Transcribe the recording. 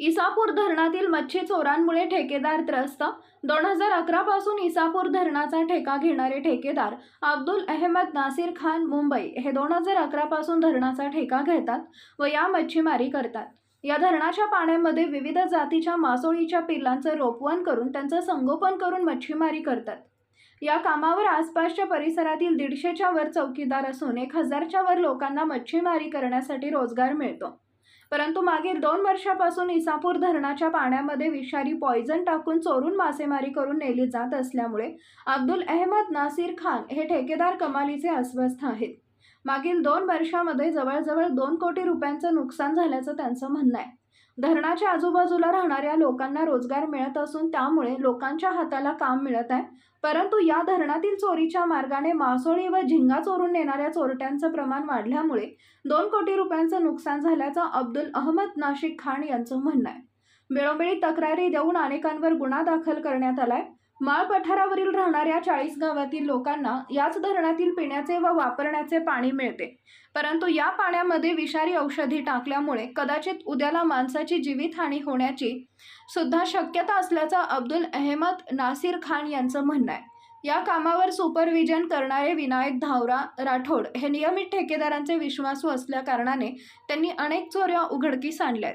इसापूर मच्छी चोरांमुळे ठेकेदार त्रस्त. दोन हजार अकरापासून इसापूर धरणाचा ठेका घेणारे ठेकेदार अब्दुल अहमद नासिर खान मुंबई हे दोन हजार अकरापासून धरणाचा ठेका घेतात व या मच्छीमारी करतात. या धरणाच्या पाण्यामध्ये विविध जातीच्या मासोळीच्या पिल्लांचं रोपवण करून त्यांचं संगोपन करून मच्छीमारी करतात. या कामावर आसपासच्या परिसरातील दीडशेच्या वर चौकीदार असून एक हजारच्या वर लोकांना मच्छीमारी करण्यासाठी रोजगार मिळतो. परंतु मागील दोन वर्षापासून इसापूर धरणाच्या पाण्यामध्ये विषारी पॉयझन टाकून चोरून मासेमारी करून नेली जात असल्यामुळे अब्दुल अहमद नासिर खान हे ठेकेदार कमालीचे अस्वस्थ आहेत. मागील दोन वर्षामध्ये जवळजवळ दोन कोटी रुपयांचं नुकसान झाल्याचं त्यांचं म्हणणं आहे. धरणाच्या आजूबाजूला राहणाऱ्या लोकांना रोजगार मिळत असून त्यामुळे लोकांच्या हाताला काम मिळत आहे. परंतु या धरणातील चोरीच्या मार्गाने मासोळी व झिंगा चोरून नेणाऱ्या चोरट्यांचं प्रमाण वाढल्यामुळे दोन कोटी रुपयांचं नुकसान झाल्याचं अब्दुल अहमद नाशिक खान यांचं म्हणणं आहे. वेळोवेळी तक्रारी देऊन अनेकांवर गुन्हा दाखल करण्यात आलाय. माळ पठारावरील राहणाऱ्या चाळीस गावातील लोकांना याच धरणातील पिण्याचे व वापरण्याचे पाणी मिळते. परंतु या पाण्यामध्ये विषारी औषधी टाकल्यामुळे कदाचित उद्याला माणसाची जीवितहानी होण्याची सुद्धा शक्यता असल्याचं अब्दुल अहमद नासिर खान यांचं म्हणणं आहे. या कामावर सुपरविजन करणारे विनायक धावरा राठोड हे नियमित ठेकेदारांचे विश्वासू असल्या कारणाने त्यांनी अनेक चोऱ्या उघडकीस आणल्या आहेत